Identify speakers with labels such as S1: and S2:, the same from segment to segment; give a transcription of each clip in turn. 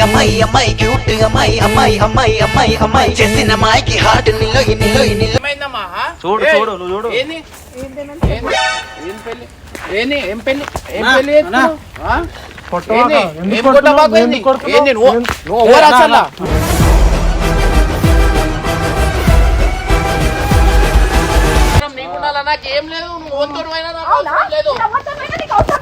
S1: అమ్మాయి అమ్మాయి క్యూట్ అమ్మాయి అమ్మాయి అమ్మాయి అమ్మాయి అమ్మాయి చేసిన అమ్మాయికి హార్ట్ నిల్లో నిల్లో నిల్లో
S2: ఏమైందమ్మా ఆ?
S3: చూడు, చూడు, నువ్వు చూడు.
S2: ఏంది? ఏం పెళ్ళి ఏంది ఏం పెళ్ళి ఏం?
S4: కొట్టవాక.
S2: ఏంది? నువ్వు నువ్వు
S4: నా,
S2: అసలు? నాకేం లేదు నువ్వు
S5: అవునా?
S2: అవసరం లేదు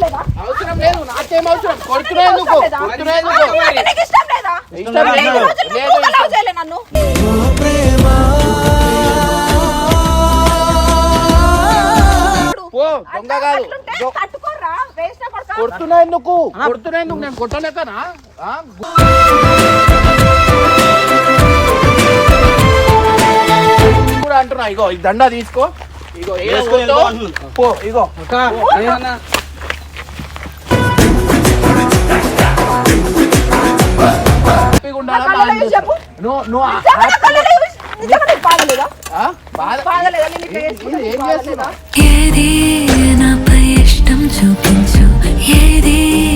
S5: అవసరం లేదా?
S2: అవసరం లేదు నాకేం అవసరం కొడుకునే
S5: నీకు
S2: ఎందుకు
S5: అవసరం లేదా?
S2: కొడుకునే
S5: అంటే
S2: ఎందుకు
S5: నీకు ఇష్టం లేదా?
S2: ఇష్టం
S5: నేను
S2: లేదు.
S5: ఈ రోజు
S2: లేదు,
S5: నువ్వు
S2: ఇష్టం.
S5: లవ్ చేయలే నన్ను.
S2: పో దొంగ
S5: అట్లా
S2: కాదు
S5: అట్లుంటే
S2: దొ-
S5: తట్టుకోరా, వేస్ట్ నా కొడుకా.
S2: కొడుతున్నా ఎందుకు కొడుతున్నా ఎందుకు నేను కొట్టలేకనా? కూడా అంటున్నా ఇగో ఈ దండ తీసుకో ఇగో. పో ఇగో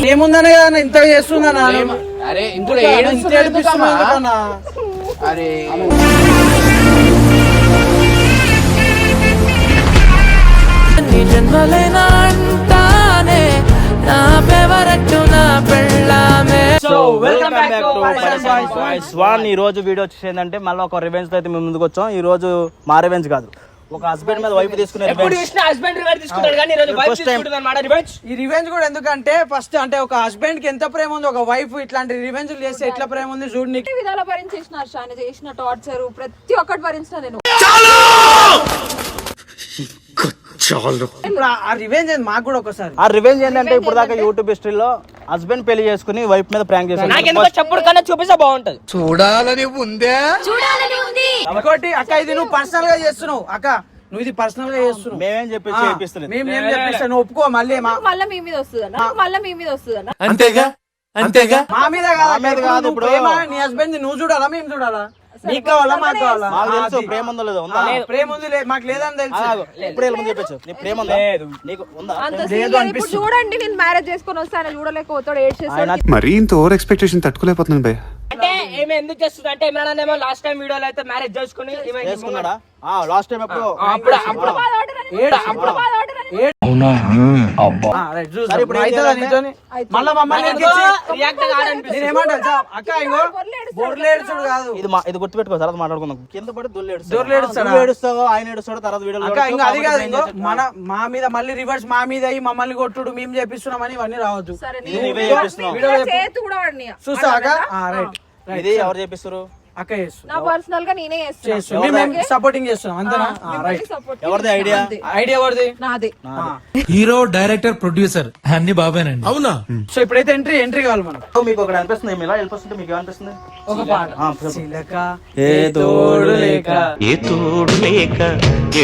S4: ఏముందనే కదా అన్న ఇంత చేస్తుందన్నా
S2: అరే ఇందులో
S4: ఇంత?
S2: అరే.
S6: నీ జన్మలైనా అంటానే నా పెళ్ళామే.
S3: So welcome back to boys one ఈ రోజు వీడియో వచ్చేసి ఏంటంటే మళ్ళీ ఒక రివెంజ్ అయితే మేము ముందుకు వచ్చాం. ఈ రోజు మా రివెంజ్ కాదు. ఒక హస్బెండ్ మీద వైపు తీసుకునే
S6: ఎప్పుడు. చూసినా హస్బెండ్ రివర్స్ తీసుకుంటాడు కానీ ఈరోజు వైఫ్. తీసుకుంటుంది అనమాట రివర్స్
S4: ఈ రివెంజ్ కూడా ఎందుకంటే ఫస్ట్ అంటే ఒక హస్బెండ్కి ఎంత ప్రేమ ఉంది ఒక వైఫ్ ఇట్లాంటి రివెంజ్ చేస్తే ఎట్లా ప్రేమ ఉంది చూడు నీకు.
S5: విధాలా భరించేసిన హర్ష చేసిన టార్చర్ ప్రతి ఒక్కటి భరించిన నేను.
S4: ఆ- రివెంజ్ మాకు కూడా ఒకసారి.
S3: ఆ రివెంజ్ ఏంటంటే ఇప్పుడు దాకా యూట్యూబ్ హిస్టరీలో హస్బెండ్ పెళ్ళి చేసుకుని వైఫ్ మీద ప్రాంక్ చేశాను
S6: ఎందుకో చప్పుడు కన్నా చూపిస్తే బాగుంటది.
S4: ఇంకోటి అక్క ఇది నువ్వు పర్సనల్గా చేస్తున్నావు. అక్క నువ్వు ఇది పర్సనల్గా చేస్తున్నావు.
S3: మేమేం చెప్పి
S4: ఆ,
S3: చేపిస్తలేదు.
S4: మేము ఏం చెప్పిస్తా? నువ్వు ఒప్పుకో మళ్ళీ మా
S5: మళ్ళీ మీ మీద వస్తుందన్న? మళ్ళీ మీ మీద వస్తుందన్న?
S7: అంతేగా? అంతేగా?
S4: మా మీద కాదు
S3: మా మీద కాదు ఇప్పుడు.
S4: నీ హస్బెండ్ నువ్వు చూడాలా? మేము చూడాలా? నీకు కావాలా మాకు కావాలా?
S3: మాకు తెలుసు. ప్రేమ ఉందో లేదో ఉందా?
S4: ప్రేమ ఉంది లే- మాకు లేదని తెలుసు.
S3: ఇప్పుడు వీళ్ళ ముందు చెప్పచ్చు. నీ ప్రేమ ఉందా నీకు ఉందా?
S5: అంత
S4: లేదు
S5: సీన్ లేదు. ఇప్పుడు
S4: అనిపిస్తుంది.
S5: చూడండి నేను మ్యారేజ్ చేసుకొని వస్తే ఆయన చూడలేకపోతాడు ఏడ్ చేస్తాడు
S7: మరీ ఇంత ఓవర్ ఎక్స్పెక్టేషన్ తట్టుకోలేకపోతున్నాను భయ్య.
S6: అంటే ఏమి ఎందుకు చేస్తుంది అంటే ఇమ్రాన్ ఏమో లాస్ట్ టైం వీడియోలో అయితే మ్యారేజ్ చేసుకుని
S3: చేసుకున్నాడా? లాస్ట్ టైం ఎప్పుడు?
S2: అప్పుడు అప్పుడు.
S4: ఆ,
S3: ఇది గుర్తుపెట్టుకో తర్వాత మాట్లాడుకుందాం. కింద పడి ఆయన ఏడుస్తాడు తర్వాత వీడియో
S4: అది కాదు మన మా మీద మళ్ళీ రివర్స్ మా మీద అయ్యి మమ్మల్ని కొట్టుడు మేము చేపిస్తున్నామని ఇవన్నీ రావద్దు.
S5: సరే
S3: ఇది నువ్వే చేపిస్తున్నావు.
S4: వీడియో చెప్పు.
S5: చేతి కూడా వాడిని
S4: చూస్తా అక్క? ఆ, రైట్.
S3: ఇది ఎవరు చేపిస్తారు?
S4: అక్క చేస్తుంది.
S5: నా పర్సనల్గా నేనే చేస్తున్నా.
S4: మేము సపోర్టింగ్ చేస్తున్నాం. అంతేనా? రైట్
S3: ఎవరిది?
S5: అంతే.
S4: ఐడియా ఎవరిది?
S5: నాదే.
S8: హీరో డైరెక్టర్ ప్రొడ్యూసర్ అన్ని బాబానండి. అవునా?
S4: సో ఇప్పుడైతే ఎంట్రీ ఎంట్రీ కావాలి మనకు.
S3: మీకు ఒకటి అనిపిస్తుంది ఇలా వెళ్ళిపోతుంటే మీకు ఏమనిపిస్తుంది
S4: ఒక పాట. చిలక
S3: ఏ తోడు లేక.
S9: ఏ తోడు లేక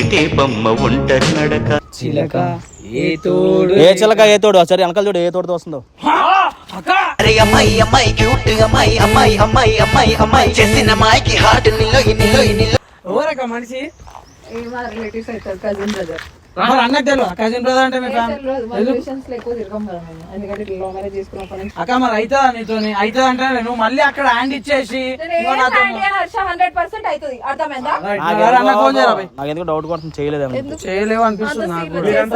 S9: ఎటే బొమ్మ ఒంటరి నడక.
S4: చిలక ఏ తోడు
S3: ఏ చిలక ఏ తోడు? సరే వెనకాల చూడు ఏ తోడుతో వస్తుందో.
S1: అరే అమ్మాయి అమ్మాయి క్యూట్ అమ్మాయి అమ్మాయి అమ్మాయి అమ్మాయి అమ్మాయి. చేసిన అమ్మాయికి హార్ట్ నిల్లో నిల్లో నిల్లో
S4: ఎవరక్క మనిషి?
S5: ఏ మా రిలేటివ్స్ అవుతారు కజిన్ బ్రదర్
S4: మరి అన్నకు తెలియదు. కజిన్ బ్రదర్ అంటే మీ ఫ్యామిలీ? అక్క మరి అవుతుందా నీతోని? అవుతుంది అంటే నేను మళ్ళీ అక్కడ హ్యాండ్ ఇచ్చేసి
S3: ఎందుకు డౌట్ కొడుతుంది?
S5: ఎందుకు?
S4: చేయలేవు అనిపిస్తుంది నాకు.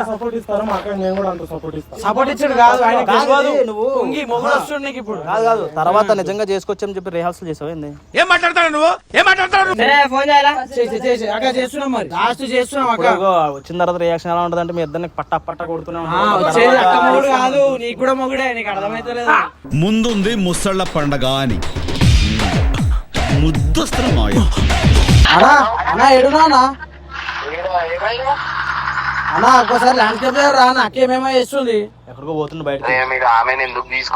S4: సపోర్ట్ ఇచ్చాడు కాదు.
S3: నువ్వు
S4: మొగుడు నీకు ఇప్పుడు.
S3: కాదు కాదు తర్వాత నిజంగా చేసుకొచ్చని చెప్పి రిహార్సల్ చేసావు ఏంది?
S7: ఏం మాట్లాడతాడు నువ్వు? ఏం మాట్లాడతాడు
S6: ఫోన్ చేయాలా
S4: చేసి చేసి అక్క చేస్తున్నాం మరి. లాస్ట్ చేస్తున్నాం అక్క.
S3: వచ్చిన తర్వాత రియాక్షన్ ఎలా ఉంటుంది అంటే మీ ఇద్దరిని పట్టా పట్టా కొడుతూనే
S4: ఆ,
S3: ఉంటారు.
S4: వచ్చేది అక్క మొగుడు కాదు నీకు కూడా మొగుడే నీకు అర్థమైతలేదు.
S7: ముందుంది ముసళ్ళ పండగ అని. ముద్దొస్తున్న
S4: అన్నా ఒక్కసారి ల్యాండ్స్కేప్ రా చేస్తుంది.
S3: ఎక్కడికో పోతుండు బయట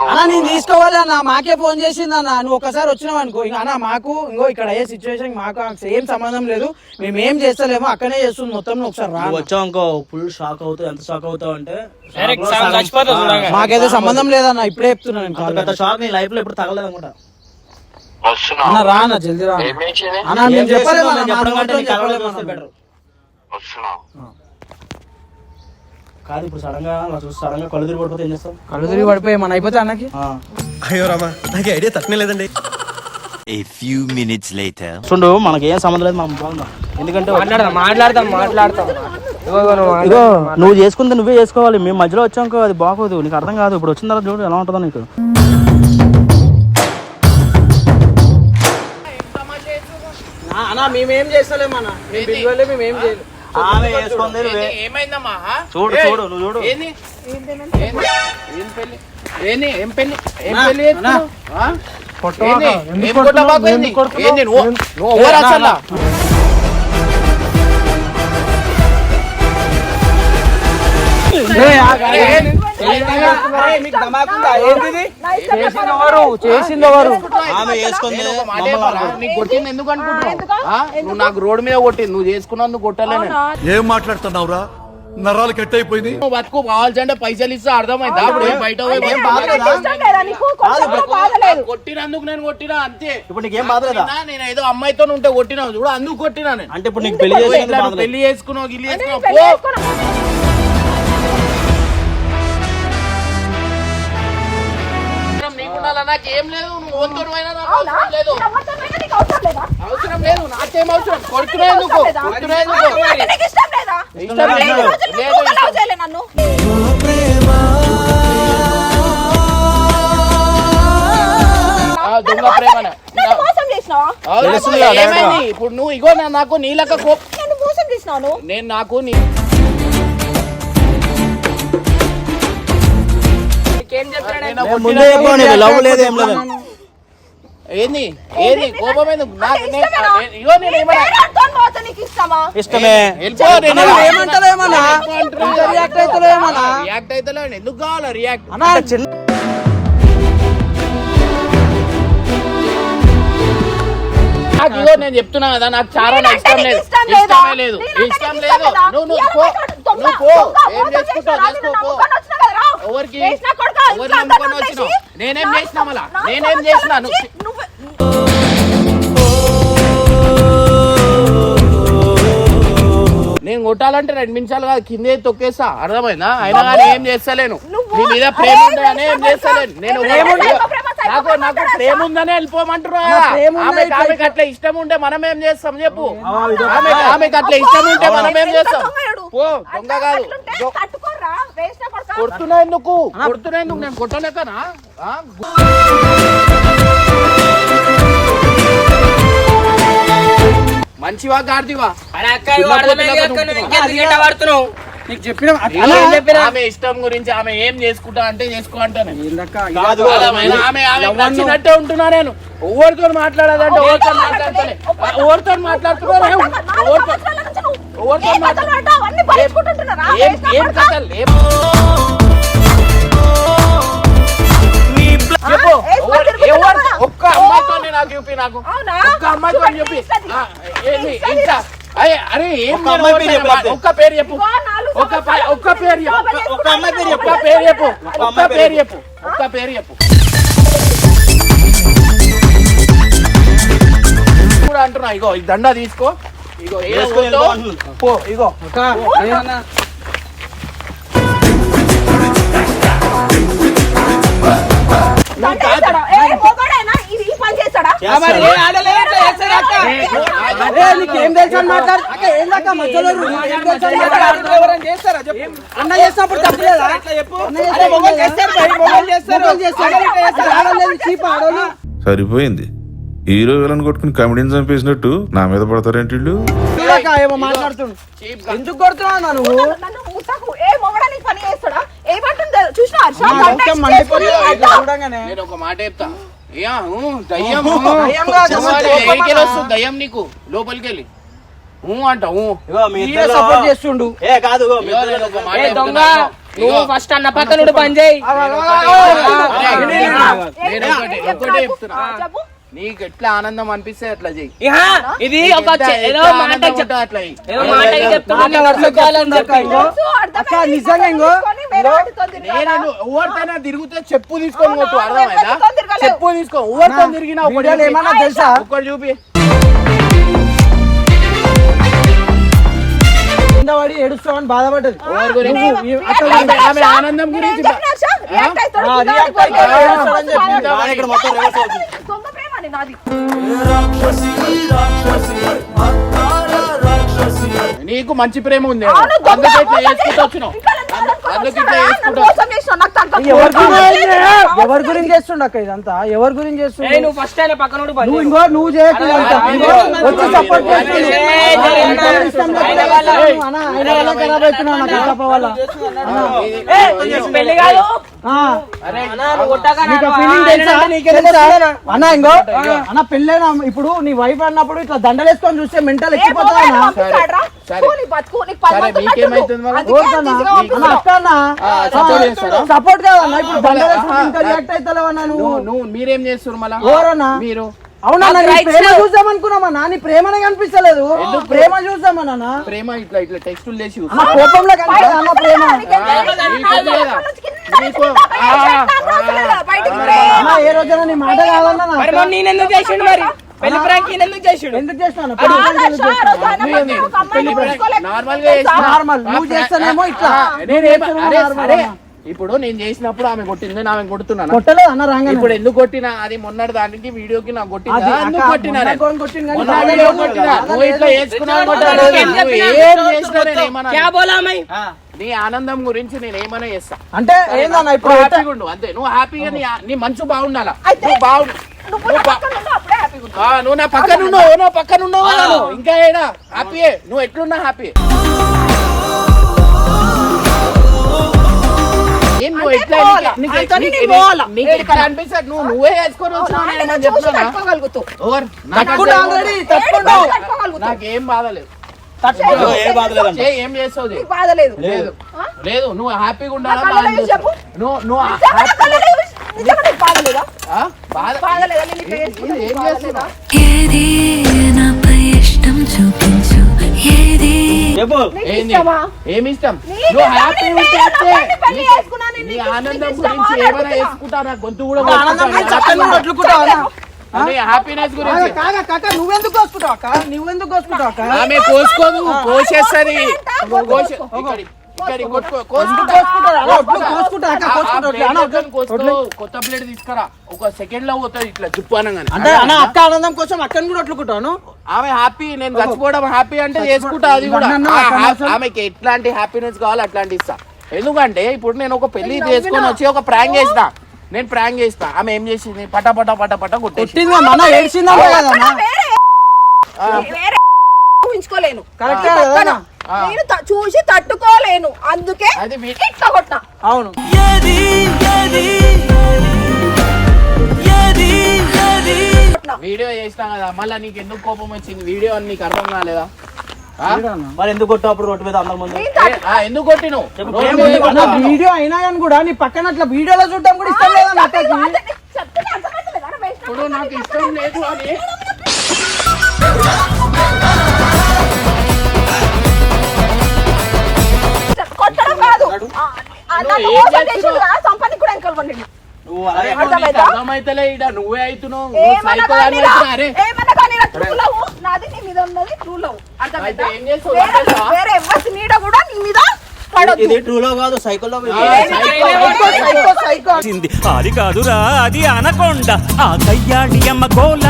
S4: అన్నా నేను తీసుకోవాలి అన్న మాకే ఫోన్ చేసింది అన్న. నువ్వు ఒకసారి వచ్చినావు అనుకో. ఇంకా అన్న మాకు ఇంకో ఇక్కడ అయ్యే సిచ్యువేషన్ మాకు సేమ్ సంబంధం లేదు. మేము ఏం చేస్తలేమో అక్కనే చేస్తుంది మొత్తం. నువ్వు ఒకసారి రా
S3: నువ్వు. వచ్చావు ఇంకో ఫుల్ షాక్ అవుతావు. ఎంత షాక్ అవుతావు అంటే
S6: డైరెక్ట్ చచ్చిపోతావు చూడంగా
S4: మాకైతే సంబంధం లేదన్న ఇప్పుడే చెప్తున్నా నేను
S3: అంత
S4: కాల్
S3: పెద్ద షాక్ నీ లైఫ్లో ఎప్పుడు తగలేదు అనుకుంటా
S4: అన్న రా అన్న జల్దీ రా అన్న. మేము చెప్పలేము
S3: చేస్తున్నావు?
S4: అన్న,
S3: నేను చెప్పడం
S4: మా
S3: కంటే
S4: నోటితో
S3: నీ కలవడం
S4: చెప్పలేము
S3: వస్తే
S4: అన్న.
S3: better. కాదు ఇప్పుడు సడన్గా అలా చూసి సడన్గా కళ్ళు తిరిగి పడిపోతే ఏం చేస్తావు
S4: కళ్ళు తిరిగి పడిపోయి మన అయిపోతే అన్నకి.
S8: అయ్యో రామా నాకు ఐడియా తక్కువ లేదండి.
S3: చూడు మనకి ఏం సంబంధం లేదు మనం బాగుందాం. ఎందుకంటే
S6: మాట్లాడదాం మాట్లాడతాం ఇదిగో నువ్వు
S3: ఇగో నువ్వు చేసుకుంటే నువ్వే చేసుకోవాలి. మేము మధ్యలో వచ్చాక అది బాగోదు నీకు అర్థం కాదు. ఇప్పుడు వచ్చిన తర్వాత చూడు ఎలా ఉంటుందో నీకు.
S4: అన్న మేమేం చేస్తలేము అన్న. మేము పిలవలే మేము ఏం చేయలేదు
S3: ఆమె వేసుకుంది.
S2: ఏమైందమ్మా?
S3: చూడు చూడు నువ్వు చూడు.
S2: ఏంది? ఏంది? ఏం పెళ్ళి? ఏంది? ఏం పెళ్ళి? ఏం? ఏంది? ఏం కొట్టబాకు ఏంది? ఏంది? నువ్వు నువ్వు ఎవరు అసలు
S4: మీకు ధమాకుందా? ఏంటిది? చేసింది ఎవరు చేసింది ఎవరు
S3: ఆమె వేసుకుంది
S2: నేను ఒక మాట
S3: మమ్మల్ని
S2: చెప్పాలా?
S3: అనుకో.
S2: నీకు కొట్టింది ఎందుకు అనుకుంటున్నావు?
S5: ఎందుకు?
S2: ఆ? నువ్వు నాకు రోడ్డు మీద కొట్టింది. నువ్వు చేసుకున్నందుకు కొట్టలేను.
S7: ఏం మాట్లాడుతున్నావురా? నరాలు కట్ అయిపోయింది
S2: నువ్వు బతుకు కావాల్సింటే పైసలు ఇస్తే అర్థమైందా? అప్పుడు ఏం బయట కొట్టినందుకు నేను కొట్టినా అంతే.
S3: ఇప్పుడు నీకేం బాధ లేదా
S2: నేను ఏదో అమ్మాయితో ఉంటే కొట్టినా చూడు అందుకు కొట్టినా నేను.
S3: అంటే ఇప్పుడు నీకు పెళ్ళి
S2: నువ్వు పెళ్ళి చేసుకున్నావు గిల్లి
S5: నేను
S2: చేసుకున్నావు. నీకుండాలా? నాకేం లేదు నువ్వు ఓన్తోడు అయినా నాకు
S5: అవునా?
S2: అవసరం లేదు.
S5: అవసరం లేదా?
S2: అవసరం లేదు? నాకేం అవసరం? కొడుతున్నా ఎందుకు?
S5: లేదా?
S2: కొడుతున్నా ఎందుకు
S5: ఇష్టం నన్ను.
S2: దొంగ ప్రేమన. ఇప్పుడు నువ్వు ఇగో నా- నాకు నీలక కోపం? నేను నాకు నీ
S3: ముందే చెప్పాను లవ్ లేదు ఏం లేదు.
S2: ఏంది? ఏది? కోపం ఎందుకు నాకు
S5: అంటే
S2: నేను-
S5: ఇష్టమేనా?
S2: నేను- ఇగో నేను
S5: నాకు
S2: ఇగో నేను చెప్తున్నా కదా నాకు చాలా ఇష్టం లేదు.
S5: ఇష్టం లేదా?
S2: ఇష్టమే లేదు ఇష్టం లేదు? నువ్వు నువ్వు పో నువ్వు పో. ఏం
S5: మోసం
S2: చేసుకుంటావు?
S5: చేసినా రాదు,
S2: చేసుకో
S5: నా
S2: పో.
S5: ముఖాన్ని వచ్చినా కదా రావు.
S2: ఎవరికి ఎవరిని నమ్ముకొని వచ్చినావు? నేనేం చేసినా మళ్ళా? నేనేం చేసినా నువ్వు నేను కొట్టాలంటే రెండు నిమిషాలు కాదు కిందే తొక్కేసా? అర్థమైందా? అయినా కానీ ఏం చేస్తలేను? నీ మీద ప్రేమ ఉందనే ఏం చేస్తలేను? నేను నాకు
S5: ప్రేమ
S2: నాకు? ప్రేమ ఉందనే ఆమెకి ఆమెకి అట్లా ఇష్టం ఉంటే మనం ఏం చేస్తాం చెప్పు ఆమెకి అట్లా ఇష్టం ఉంటే మనం ఏం చేస్తాం?
S5: దొంగయుడు?
S2: పో దొంగ కాదు. కొడుతున్నా ఎందుకు? కొడుతున్నా ఎందుకు నేను? కొట్టలేకనా? మంచివా గాడిదివా?
S6: అరే అక్క
S4: నీకు చెప్పిన?
S2: ఆమె ఇష్టం గురించి ఆమె ఏం చేసుకుంటా అంటే చేసుకో అంటాను
S3: కాదు
S2: ఆమె ఆమె ఆమె నచ్చినట్టే ఉంటున్నా నేను. ఎవరితో మాట్లాడదంటే ఎవరితో మాట్లాడతలే ఎవరితో మాట్లాడుతున్నా
S5: నాలుగు సంవత్సరాల నుంచి నువ్వు
S2: ఎవరితో?
S5: ఏ కథలు పడ్డావు? అవన్నీ భరించుకుంటుంటున్నారా?
S2: ఏం
S5: వేసిన
S2: ఏం
S5: కొడుకా.
S2: కథలు ఏం చెప్పు.
S5: ఆ, ఏ
S2: ఎవరు-
S5: తిరుగుతున్నావా?
S2: ఎవరు ఒక్క అమ్మాయితో నాకు చూపి నాకు.
S5: అవునా?
S2: ఒక్క అమ్మాయితో చెప్పి. అరే ఏం
S3: ఒక్క పేరు చెప్పు.
S2: ఒక్క
S5: నాలుగు
S2: ఒక్క పేరు ఒక్క అమ్మాయి పేరు ఒక్క పేరు చెప్పు.
S3: ఒక్క
S2: పేరు చెప్పు. ఒక్క పేరు చెప్పు. కూడా అంటున్నా ఇగో ఈ దండ తీసుకో. ఇగో
S3: అంటున్నా.
S2: పో ఇగో.
S5: దండ వేస్తాడా? ఏ, మొగాడేనా? ఇది ఈ పని చేస్తాడా?
S4: నీకేం తెలుసు అని మాట్లాడు. అక్క ఏందక్క మధ్యలో. అన్న చేసినప్పుడు తప్పలేదా?
S7: సరిపోయింది. హీరో విలన్ కొట్టుకుని కమెడీని చంపేసినట్టు నా మీద పడతారేంటి వీళ్ళు?
S4: అక్క ఏమో మాట్లాడుతుండు. ఎందుకు కొడుతున్నావు అన్న నువ్వు?
S5: నన్ను ముట్టకు. ఏ మొగాడా నీకు పని చేస్తాడా? ఏమంటుందో చూసినావా? హర్ష?
S4: నా
S5: దండ
S4: రక్తం
S5: వేసి
S4: మండిపోతుంది
S5: చేసుకుని
S4: ఇట్లా చూడంగానే.
S2: నేను ఒక మాట చెప్తా. వస్తుంది దయ్యం నీకు లోపలికి వెళ్ళి ఊ అంట ఊ
S3: ఇగో మీ
S4: ఈయన
S3: ఇద్దరు
S4: సపోర్ట్ చేస్తుండు
S3: ఏ కాదు ఇగో మీ
S2: ఇగో
S3: ఇద్దరు
S2: నేను ఒక మాట
S6: ఏ దొంగ
S2: చెప్తున్నా, ఇగో.
S6: నువ్వు ఫస్ట్ అన్న పక్క నుండి పని చేయి
S2: నీకు ఎట్లా ఆనందం అనిపిస్తే అట్లా చెయ్యి.
S6: ఇహా, ఇది ఒక
S2: ఎవరితోనే తిరిగితే చెప్పు తీసుకొని అర్థమైందా?
S5: తిరగలేవు.
S2: చెప్పు తీసుకో ఎవరితో తిరిగినా ఒకటి.
S4: ఏమన్నా తెలుసా?
S2: ఒకటి చూపి.
S4: కింద పడి ఏడుస్తామని బాధపడ్డది.
S2: ఆనందం గురించి బా-
S4: ఆ, రాక్షసి అయితే
S2: నీకు మంచి ప్రేమ ఉంది
S4: ఎవరి. గురించి ఎవరి గురించి చేస్తుండ అక్క ఇదంతా? ఎవరి గురించి చేస్తుండు?
S6: నువ్వు ఫస్ట్ పక్కన
S4: నువ్వు. ఇంకో నువ్వు చేయకు ఇదంతా.
S2: ఆ,
S4: ఇంకో
S2: ఆ,
S4: వచ్చి సపోర్ట్. అన్న, ఇంకో. అన్న పెళ్ళైన ఇప్పుడు నీ వైఫ్ అన్నప్పుడు ఇట్లా దండలేసుకొని చూస్తే మెంటల్ ఎక్కిపోతా సపోర్ట్ కాదన్న ఇప్పుడు రియాక్ట్ నువ్వు?
S2: మీరేం చేస్తారు మళ్ళా? మీరు?
S4: అవునా ప్రేమ. చూద్దాం అనుకున్నామన్నా నీ ప్రేమనే కనిపిస్తలేదు. ప్రేమ చూద్దామన్నా
S2: ప్రేమ ఇట్లా ఇట్లా
S4: కోపంలో ప్రేమ.
S5: రే.
S4: అన్న ఏ రోజైనా నీ మాట కాదన్నా నా
S6: మరి మొన్న నేను ఎందుకు చేసిండు మరి? పెళ్ళి ప్రాంక్ ఎందుకు చేసిండు?
S4: ఎందుకు చేస్తాను
S5: నార్మల్గా.
S2: నార్మల్.
S4: నువ్వు చేస్తానేమో ఇట్లా.
S2: నేనేం-. ఇప్పుడు నేను చేసినప్పుడు ఆమె కొట్టింది నేను ఆమె కొడుతున్నాను?
S4: కొట్టలేదు అన్న రాగానే.
S2: ఇప్పుడు ఎందుకు కొట్టినా? అది మొన్నటి దానికి వీడియోకి నాకు కొట్టిందా?
S4: అక్క,
S2: కొట్టినా
S4: మొన్న
S2: మొన్న వీడియో కొట్టినా. నువ్వు ఇట్లా నీ ఆనందం గురించి నేను ఏమైనా చేస్తా?
S4: అంటే ఏందన్న ఇప్పుడు
S2: హ్యాపీగా ఉండు అంతే. నువ్వు హ్యాపీగా నీ నీ మనసు బాగుండాలా? నువ్వు బాగుండు
S5: నువ్వు నా పక్కన ఉన్నావు,
S2: నా పక్కన ఉన్నావు. ఇంకా ఏడా? హ్యాపీ నువ్వు ఎట్లున్నా హ్యాపీ. ఏం నువ్వు వేసుకొని నాకు
S4: తట్టుకుంటా
S2: అసలు-
S4: already,
S5: ఏడు
S4: తట్టుకుంటా.
S5: రోజులు తట్టుకోగలుగుతావు.
S2: నాకేం బాధ లేదు
S3: ఇదిగో, ఏ
S2: చేస్తావు?
S5: లేదు.
S2: లేదు నువ్వు హ్యాపీగా ఉండాలా. నువ్వు ఏమి ఇష్టం? నువ్వు? హ్యాపీ ఉంటే ఆనందం గురించి ఏమైనా. వేసుకుంటా నా గొంతు కూడా హ్యాపీనెస్ గురించి.
S4: కాక నువ్వెందుకు కోసుకుంటావు అక్క? నువ్వెందుకు కోసుకుంటావు అక్క?
S2: ఆమె కోసుకోదు కోసేస్తుంది. కొత్త ప్లేట్ తీసుకురా. ఒక సెకండ్లో పోతుంది ఇట్లా జుప్పు అనగానే
S4: అంటే అన్న అక్క ఆనందం కోసం అక్కని కూడా అట్లుకుంటాను
S2: ఆమె హ్యాపీ నేను చచ్చిపోవడం హ్యాపీ అంటే చేసుకుంటా అది కూడా. ఆమెకి ఎట్లాంటి హ్యాపీనెస్ కావాలో అట్లాంటి ఇస్తా. ఎందుకంటే ఇప్పుడు నేను ఒక పెళ్ళి చేసుకొని వచ్చి ఒక ప్రాంక్ చేసిన నేను ప్రాంక్ చేసిన ఆమె ఏం చేసింది? పట పట పట పట కొట్టేసి
S4: కొట్టింది మన
S5: వేరే ఊహించుకోలేను.
S4: కరెక్టే?
S5: నేను చూసి తట్టుకోలేను. అందుకే ఇట్లా కొట్టినా.
S4: అవును.
S5: కొట్టినా.
S2: వీడియో చేసినా కదా మళ్ళీ నీకు ఎందుకు కోపం వచ్చింది? వీడియో అని నీకు అర్థం కాలేదా?
S3: మరి ఎందుకు కొట్టావు అప్పుడు రోడ్డు మీద అందరి ముందు?
S2: ఎందుకు కొట్టినావు?
S4: వీడియో అయినా కానీ కూడా నీ పక్కన అట్లా వీడియోలో చూడడం కూడా ఇష్టం లేదా
S5: నీకు
S2: ఇప్పుడు ఇష్టం లేదు అని.
S5: చేసిండు కదా, కూడా వెనకాల.
S3: నువ్వు
S5: అర్థమైందా?
S2: అర్థమైతలే నువ్వే అవుతున్నావు.
S5: ఏమన్నా కానీ నాది నీ మీద ఉన్నది? వేరే- ఎవరి నీడ కూడా నీ మీద
S3: కాదు.
S4: సైకో సైకో
S9: అది కాదురా అది అనకొండ. ఆ కయ్యాడి అమ్మ గోల.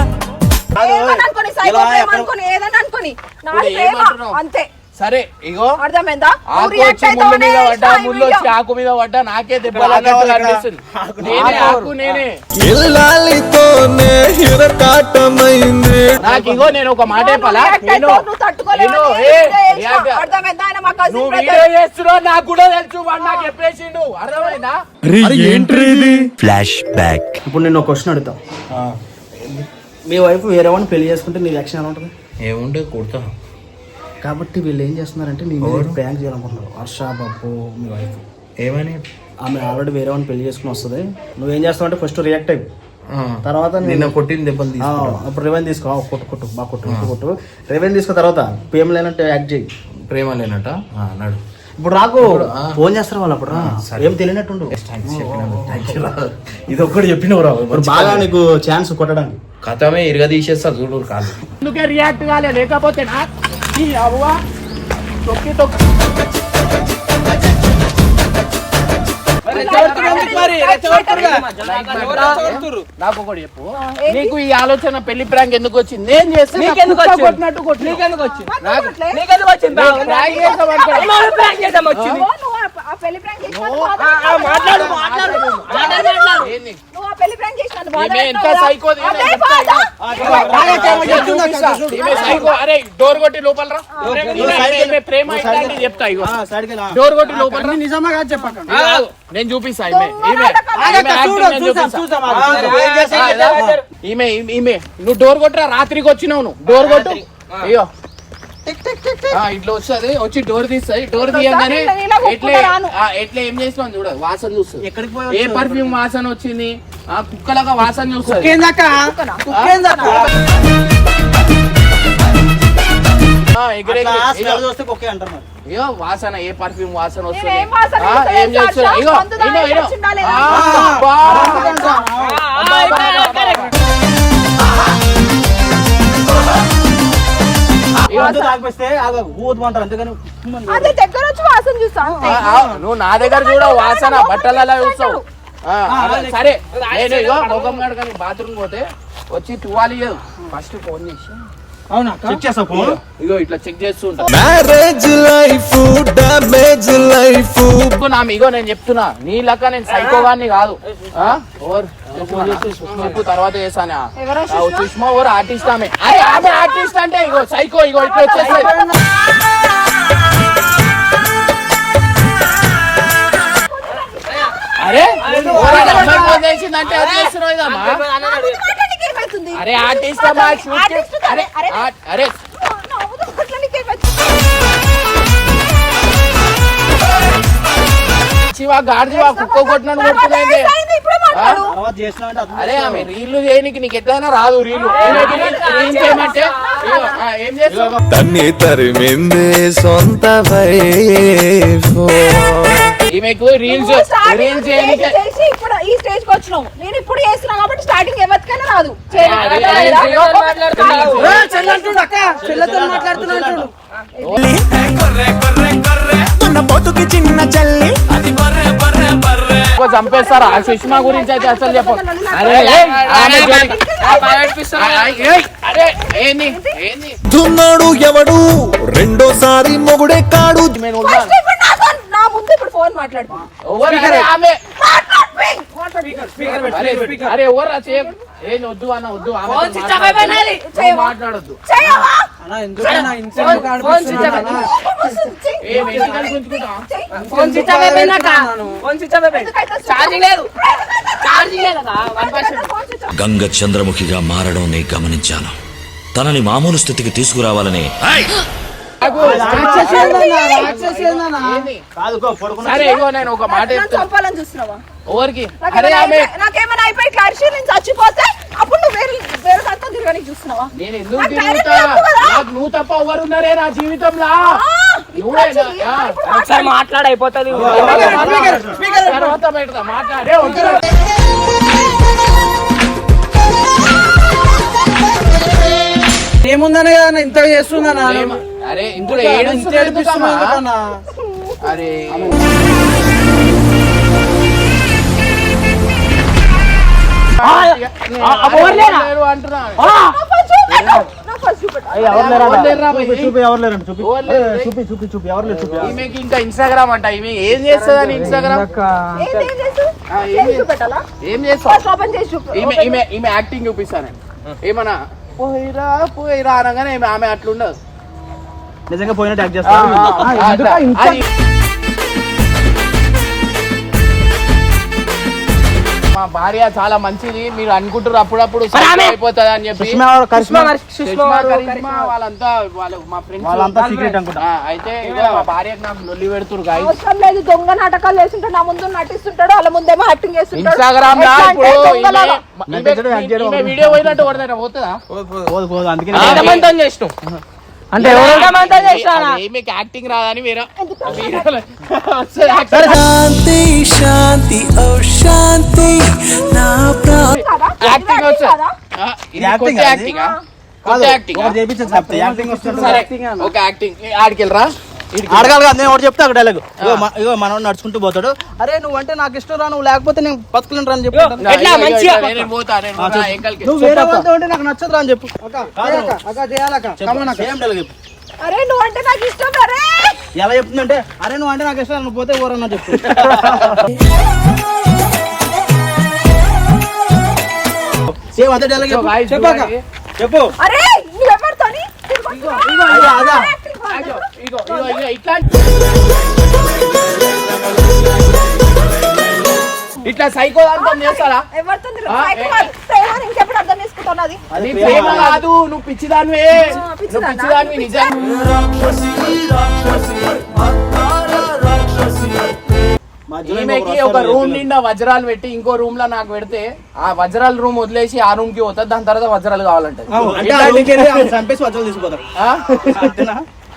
S5: అనుకోని,
S3: ఎక్కడ-
S5: అనుకోని, ఏదైనా అనుకోని. నాది ప్రేమ? అంతే.
S2: సరే ఇగో
S5: అర్థమైందా?
S2: ముళ్ళు వచ్చి. ఆకు మీద పడ్డా నాకే దెబ్బలు
S3: ఆకు
S2: అన్నట్టు
S3: ఇక్కడ.
S2: అనిపిస్తుంది నేనే ఆకు నేనే. నాకు ఇగో నేను ఒక మాట నాకు కూడా తెలుసు వాడు నాకు చెప్పేసిండు. అర్థమైందా?
S9: ఫ్లాష్ బ్యాక్
S3: ఇప్పుడు నేను ఒక క్వశ్చన్ అడుగుతా. మీ వైఫ్ వేరే వాడిని పెళ్ళి చేసుకుంటే నీ యాక్షన్ ఎలా ఉంటుంది?
S10: ఏముంటే కుడతా.
S3: కాబట్టి వీళ్ళు ఏం చేస్తున్నారంటే మీద ప్రాంక్ చేయాలనుకుంటున్నారు. హర్ష బాబు మీ వైఫ్
S10: ఏమని?
S3: ఆమె ఆల్రెడీ వేరే వాడిని పెళ్ళి చేసుకుని వస్తుంది. నువ్వేం చేస్తావు అంటే ఫస్ట్ రియాక్ట్ అయ్యి తర్వాత నేను-
S10: నిన్న కొట్టిన దెబ్బలు
S3: అప్పుడు రెవెన్ తీసుకో. కొట్టు కొట్టు బాగా కొట్టు కొట్టు కొట్టు. రెవెన్ తీసుకున్న తర్వాత. పిఎం లేనట్టు యాక్ట్ చేయి.
S10: ప్రేమ లేనట? ఆ, నడు.
S3: ఇప్పుడు రాకు. ఫోన్ చేస్తారు వాళ్ళు అప్పుడు. ఏం తెలియనట్టుండు. ఇది ఒక్కటి చెప్పినవు రా ఇప్పుడు బాగా నీకు ఛాన్స్ కొట్టడానికి.
S10: కథమే ఇరగదీసేస్తా చూడు కాదు.
S2: రియాక్ట్ కాలే లేకపోతే అవ్వ తొక్కి. నాకు ఒకటి చెప్పు. నీకు ఈ ఆలోచన పెళ్ళి ప్రాంక్ ఎందుకు వచ్చింది? నేను చేస్తే? కొట్టినట్టు.
S6: నీకెందుకు వచ్చింది?
S2: పెళ్ళి ప్రాంక్
S5: బాధ బాధ.
S2: ఈమె సైకో. అరే డోర్ కొట్టి లోపల రా ఈమె- ఈమె ప్రేమ ఇట్లాంటివి చెప్తా ఇగో డోర్ కొట్టి లోపల రా
S4: నిజమా కాదు చెప్పక
S2: ఆ, ఆగు. నేను చూపిస్తా ఈమె ఈమె
S4: ఆగక్క,
S2: ఈమె యాక్టింగ్
S4: చూడు,
S2: నేను
S4: చూసాం,
S2: చూపిస్తా.
S4: చూసాం,
S2: ఆ,
S4: చూసాం.
S2: ఏం చేసేది?
S6: ఆ,
S2: ఆ, ఈమె ఈమె- ఈమె నువ్వు డోర్ కొట్టరా రాత్రికి వచ్చినావు నువ్వు డోర్ కొట్టు అయ్యో ఇట్లా వస్తుంది వచ్చి డోర్ తీస్తుంది డోర్ తీయగానే ఎట్లా ఎట్లా ఏం చేసినావు చూడ వాసన చూస్తుంది
S3: ఎక్కడికి పోయి
S2: ఏ పర్ఫ్యూమ్ వాసన వచ్చింది ఆ కుక్కలాగా వాసన చూస్తుంది
S3: చూస్తే
S2: వాసన ఏ పర్ఫ్యూమ్ వాసన వస్తుంది ఏం
S5: అదే దగ్గర వచ్చి వాసన చూస్తా అంతే.
S2: నువ్వు నా దగ్గర చూడ వాసన బట్టలలో చూస్తావు. సరే నేను బాత్రూమ్ పోతే వచ్చి తువాలి ఫస్ట్ ఫోన్ చేసి.
S4: అవునా
S3: చెక్ చేస్తావు ఫోన్?
S2: ఇగో ఇట్లా చెక్ చేస్తూ ఉంటా.
S1: మ్యారేజ్ లైఫ్ డామేజ్ లైఫ్
S2: నా ఇగో నేను చెప్తున్నా. నీ లెక్క నేను సైకోగాన్ని కాదు. ఆ? ఓర్ చెప్పు తర్వాత
S5: ఎవరా
S2: సుష్మా? ఓర్ ఆర్టిస్ట్ ఆమె. అరే ఆమె ఆర్టిస్ట్ అంటే ఇగో సైకో ఇగో ఇట్లా వచ్చేస్తాయి అరే ఓర్ అది అమ్మాయి ఫోన్ చేసిందంటే అది చేస్తున్నావు ఇదమ్మా? అరే ఆర్టిస్ట్ అమ్మా షూట్ అరే
S5: అరే?
S2: శివ గాడిదివా కుక్క కొట్టినట్టు కొడుతున్నాయి అరే ఆమె రీళ్ళు చేయనికి నీకు ఎట్లయినా రాదు రీళ్ళు చేయమంటే? ఏం చేస్తావు?
S1: తన్ని తరిమింది సొంత
S2: ఈమెకు రీల్స్ రీల్స్
S5: ఇప్పుడు ఈ స్టేజ్కి వచ్చినావు. నేను ఇప్పుడు చేస్తున్నా కాబట్టి స్టార్టింగ్ రాదు.
S2: చంపేస్తారా? ఆ సుష్మా గురించి అయితే అసలు చెప్పు. అరే
S1: దున్నాడు ఎవడు? రెండోసారి మొగుడే కాడు.
S2: నేను
S5: నా ముందు ఇప్పుడు ఫోన్ మాట్లాడు?
S2: అరే, ఎవరు ఏంది వద్దు అన్న వద్దు. మాట్లాడొద్దు. ఏం
S11: గంగ చంద్రముఖిగా మారడం నేను గమనించాను. తనని మామూలు స్థితికి తీసుకురావాలని
S2: ఆగు.
S4: రాక్షసి ఏందన్నా రాక్షసి ఏందన్నా.
S2: ఏంది?
S3: కాదు గో, పడుకున్న
S2: సరే ఇగో నేను ఒక మాట
S5: నన్ను
S2: చెప్తున్నా
S5: చంపాలని చూస్తున్నావా?
S2: ఎవరికి? అరే
S5: నాకేమైనా
S2: ఆమె
S5: అయిపోయి- నాకేమైనా అయిపోయి ఇట్లా అరిచి నేను చచ్చిపోతే అప్పుడు నువ్వు వేరే వేరే తత్వం తిరగడానికి చూస్తున్నావా?
S2: నేను ఎందుకు
S5: నాకు
S2: తిరుగుతా?
S5: ధైర్యం లేదు కదా?
S2: నాకు నువ్వు తప్ప ఎవరు ఉన్నారే నా జీవితంలో
S6: ఒకసారి మాట్లాడ. అయిపోతుంది.
S2: తర్వాత పెడతా మాట్లాడే. వద్దురా.
S4: ఏముందనే కదా ఇంత చేస్తుందన్నా?
S2: ఏమ- అరే
S4: ఏడిపిస్తున్నా? ఎందుకన్నా?
S2: అరే.
S6: ఎవరు లేరా?
S2: లేరు అంటున్నా?
S5: నా ఫస్ట్ చూపెట్టు. నా ఫస్ట్ చూపెట్టు.
S2: ఎవరు లేరురా భయ్?
S3: చూపి చూపి ఎవరు లేరండి చూపి.
S2: ఎవరు లేరు?
S3: ఏ, చూపి చూపి చూపి ఎవరు లేరు? చూపి.
S2: ఈమెకి ఇంకా ఇన్స్టాగ్రామ్ అంట. ఈమె ఏం చేస్తుందని ఇన్స్టాగ్రామ్
S5: ఏం
S2: ఈమె యాక్టింగ్ చూపిస్తాను. ఏమన్నా? పోయిరా పోయిరా అనగానే ఆమె అట్లుండదు.
S3: నిజంగా
S2: ఆ, అట్లా. అది- మా భార్య చాలా మంచిది. మీరు అనుకుంటారు అప్పుడప్పుడు అయిపోతుంది అని చెప్పి. వాళ్ళంతా వాళ్ళ మా ఫ్రెండ్స్
S3: వాళ్ళంతా secret అనుకుంటా.
S2: అయితే ఇక మా భార్యకు నాకు లొల్లి పెడుతురు గాయ
S5: అవసరం లేదు. దొంగ నాటకాలు వేస్తుంటాడు. నా ముందు నటిస్తుంటాడు. వాళ్ళ ముందేమో యాక్టింగ్ చేస్తుంటాడు.
S2: ఇన్స్టాగ్రామ్ లా ఇప్పుడు వీడియో పోయినట్టు పోతుందా?
S3: పోదు పోదు. అందుకే
S6: చేసినావు. అంటే
S2: ఈమెకి యాక్టింగ్ రాదని యాక్టింగ్.
S1: శాంతి శాంతి ఓ శాంతి నా?
S2: Acting
S3: acting?
S2: Acting? Acting?
S3: Acting
S2: ఆడికెళ్ళరా?
S3: అడగాలి కదా, నేను ఒకటి చెప్తే అక్కడ డైలాగ్ ఇగో మ- ఇగో మనోడు నడుచుకుంటూ పోతాడు. అరే నువ్వు అంటే నాకు ఇష్టం రా నువ్వు లేకపోతే నేను బతుకులేను రా అని చెప్పు
S6: ఎట్లా? మంచిగా
S2: నేను పోతా నేను
S3: ఆ,
S2: పోతా,
S3: చెప్పు.
S2: ఎంకల్కి.
S3: నువ్వు వేరే వాళ్ళతో ఉంటే నాకు నచ్చదు రా అని చెప్పు. సేమ్ డైలాగ్
S5: అరే నువ్వు అంటే నాకు ఇష్టం అరే
S3: ఎలా చెప్తుందంటే అరే నువ్వు అంటే నాకు ఇష్టం నువ్వు పోతే ఎవరన్నా చెప్పు. సేమ్ అదే డైలాగ్ చెప్పు.
S4: చెప్పాక.
S3: చెప్పు
S5: అరే నువ్వెవరితోని
S3: అయ్యో, అదా.
S2: ఇగో, ఇగో, ఇగో, ఇగో, ఇట్లా ఇట్లా సైకో దాంతో చేస్తారా?
S5: ప్రేమ ఇంకెప్పుడు అర్థం చేసుకుంటున్నది
S3: అది?
S2: నీ
S3: ప్రేమ
S2: ప్రేమ కాదు. నువ్వు పిచ్చిదానివే. నువ్వు? పిచ్చిదానివి నిజం. ఈమెకి ఒక రూమ్. నిండా వజ్రాలు పెట్టి ఇంకో రూమ్లో నాకు పెడితే ఆ వజ్రాల రూమ్ వదిలేసి ఆ రూమ్కి పోతుంది దాని తర్వాత వజ్రాలు కావాలంటే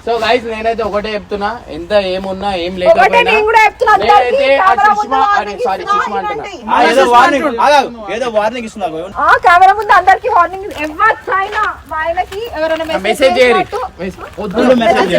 S2: సో గైస్ నేనైతే ఒకటే చెప్తున్నా. ఎంత ఏమున్నా ఏం
S5: ఒకటే
S2: లేకపోయినా
S5: నేను కూడా చెప్తున్నా. అందరికీ,
S2: నేనైతే ఆ
S5: కెమెరా
S2: సుష్మా
S5: ముందు
S2: అరే సారీ
S5: warning
S2: సుష్మా
S5: ఇస్తున్నా,
S2: అంటున్నా.
S5: వినండి.
S3: ఆ, ఏదో వార్నింగ్ ఏదో వార్నింగ్ ఇస్తున్నా
S5: ఆ కెమెరా ముందు అందరికి వార్నింగ్ ఎవరికైనా మా ఆయనకి ఎవరైనా
S2: మెసేజ్ చేయరు. వద్దు.
S3: మెసేజ్.